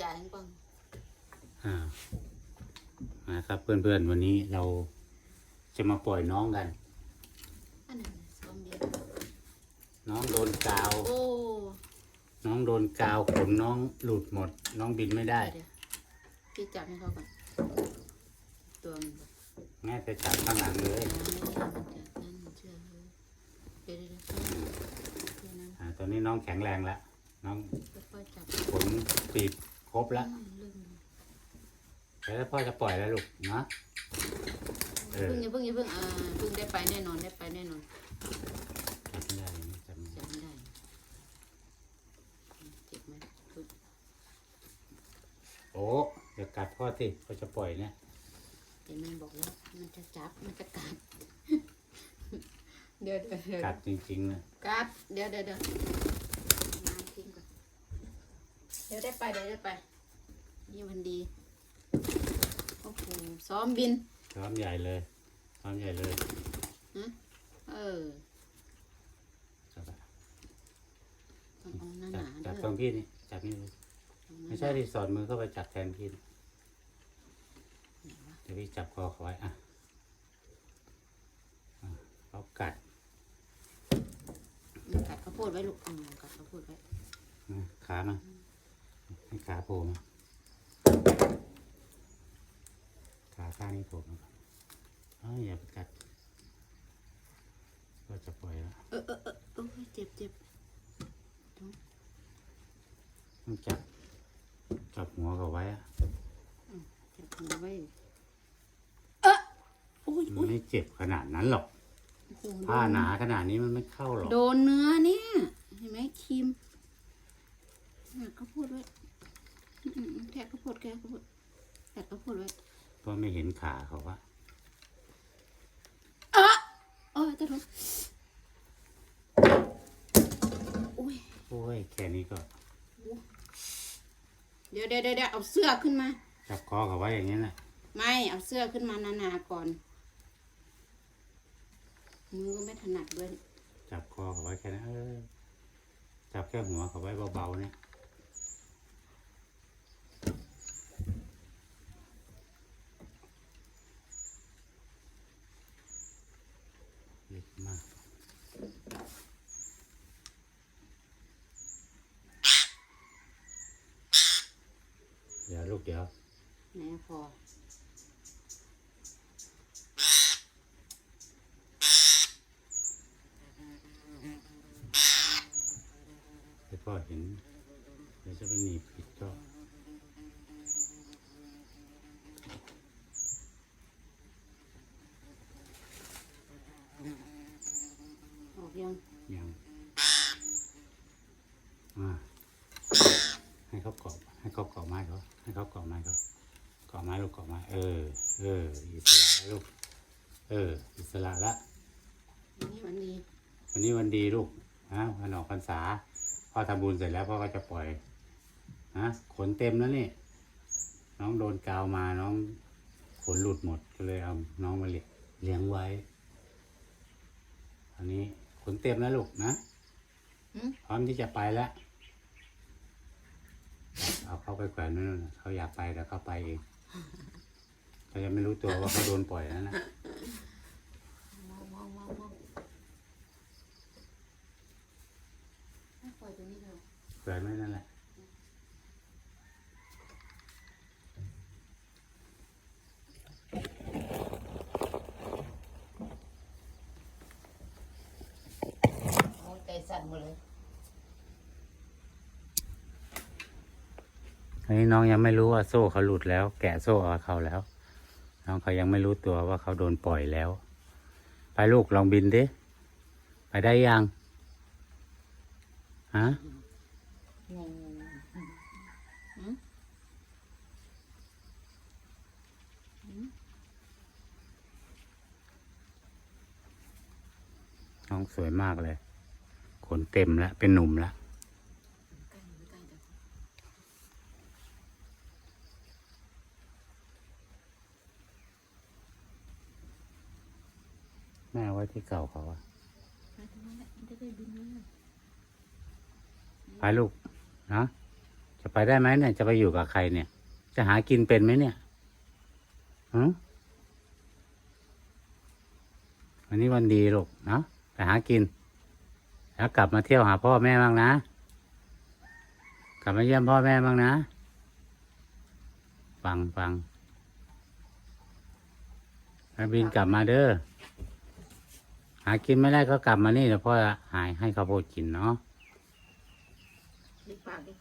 ใหญ่ให้กว้างอ่านะครับเพื่อนๆวันนี้เราจะมาปล่อยน้องกัน อันนั้นสองเดียวน้องโดนกาว โอ้น้องโดนกาวขนน้องหลุดหมด น้องบินไม่ได้ เดี๋ยวพี่จับให้เขาก่อนตัวมันก่อนแม่จะจับข้างหลังเลยอ่ามันจะนั่นมันเชื่อเลยเดี๋ยวเดี๋ยวเดี๋ยวเดี๋ยวนะอ่าตอนนี้น้องแข็งแรงแล้วน้องค่อยๆจับขนปีบ ครบแล้วอืมลืมแล้วพ่อจะปล่อยแล้วลูกนะเออเพิ่งอย่าเพิ่งอย่าเพิ่งอ่าเพิ่งได้ไปแน่นอนได้ไปแน่นอนจับไม่ได้เลยจับไม่ได้จับไม่ได้เจ็บไหมปึ๊บโอ้อย่ากัดพ่อสิพ่อจะปล่อยเนี่ยเห็นมันบอกแล้วมันจะจับมันจะกัดเดี๋ยวเดี๋ยวเดี๋ยวกัดจริงๆนะกัดเดี๋ยวเดี๋ยวเดี๋ยวน้ำทิ้งก่อน เดี๋ยวได้ไปเดี๋ยวได้ไป นี่วันดี โอ้โห ซ้อมบิน ซ้อมใหญ่เลย ซ้อมใหญ่เลยเออจับอะต้องเอาหน้าหจับนาจับเด้ตรองพี่นี่ จับนี่เลยไม่ใช่ที่สอดมือเข้าไปจับแทนพี่นะเดี๋ยวพี่จับคอเขาไว้อะอะเขากัดกัดข้าวโพดไว้ลูกอืมกัดข้าวโพดไว้นะขามา ให้ขาโผล่มาขาข้างนี้โผล่มาก่อนเอ้ยอย่าไปกัด ก็จะปล่อยแล้วเออเออเออโอ้ยเจ็บเจ็บต้องจับ จับหัวเขาไว้อะเจ็บหัวไว้ เออโอ้ยมัโอ้นยไม่เจ็บขนาดนั้นหรอกโอ้โหผ้าหนาขนาดนี้มันไม่เข้าหรอก โดนเนื้อเนี่ย เห็นไหมครีม หักข้าวโพดไว้อืมอืมแทะข้าวโพดแกะข้าวโพดแทะข้าวโพดไว้เพราะไม่เห็นขาเขาว่าอะโอ้ยตะทุกโอ้ยโอ้ยแค่นี้ก็เดี๋ยวเดี๋ยวเดี๋ยวเดี๋ยวเอาเสื้อขึ้นมา จับคอเขาไว้อย่างนี้แหละไม่เอาเสื้อขึ้นมาหนาๆก่อนมือก็ไม่ถนัดด้วย จับคอเขาไว้แค่นั้นเออจับแค่หัวเขาไว้เบาๆเนี่ยเล็กมาก เดี๋ยวลูกเดี๋ยวไหนพอให้พ่อเห็นเดี๋ยวจะไปหนีบผิดก็ ออกยัง ยังอ่าให้ เขาเกาะให้เขาเกาะไม้เขาให้เขาเกาะไม้เขาเกาะไม้ลูกเกาะไม้เออ เอออิสระลูกเออ อิสระละวันนี้วันนี้วันนี้วันดีลูกฮะวันออกพรรษาพ่อทำบุญเสร็จแล้วพ่อก็จะปล่อยฮะขนเต็มแล้วนี่ น้องโดนกาวมาน้องขนหลุดหมดก็เลยเอาน้องมาเลี้ยงเลี้ยงไว้อันนี้ขนเต็มแล้วลูกนะพร้อมที่จะไปแล้ว เอาเขาไปแขวนนู่นเขาอยากไปแต่เขาไปเองเขายังไม่รู้ตัวว่าเขาโดนปล่อยแล้วนะมองมองมองมองให้ปล่อยตัวนี้เลยแขวนไว้นั่นแหละใจสั่นหมดเลย อันนี้น้องยังไม่รู้ว่าโซ่เขาหลุดแล้ว แกะโซ่ออกเขาแล้ว น้องเขายังไม่รู้ตัวว่าเขาโดนปล่อยแล้ว ไปลูกลองบินดิไปได้ยังฮะงงน้องสวยมากเลย ขนเต็มแล้วเป็นหนุ่มแล้ว ใกล้ใกล้เดี๋ยว แม่เอาไว้ที่เก่าเขาอะไปตรงนั้นแหละมันจะได้บินเลยไปลูกนะจะไปได้ไหมเนี่ยจะไปอยู่กับใครเนี่ย จะหากินเป็นไหมเนี่ยหือวันนี้วันดีลูกเนาะไปหากิน แล้วกลับมาเที่ยวหาพ่อแม่บ้างนะ กลับมาเยี่ยมพ่อแม่บ้างนะ ฟังฟังแล้วบินกลับมาเด้อหากินไม่ได้ก็กลับมานี่เดี๋ยวพ่อหายให้ข้าวโพดกินเนาะดีปากดิ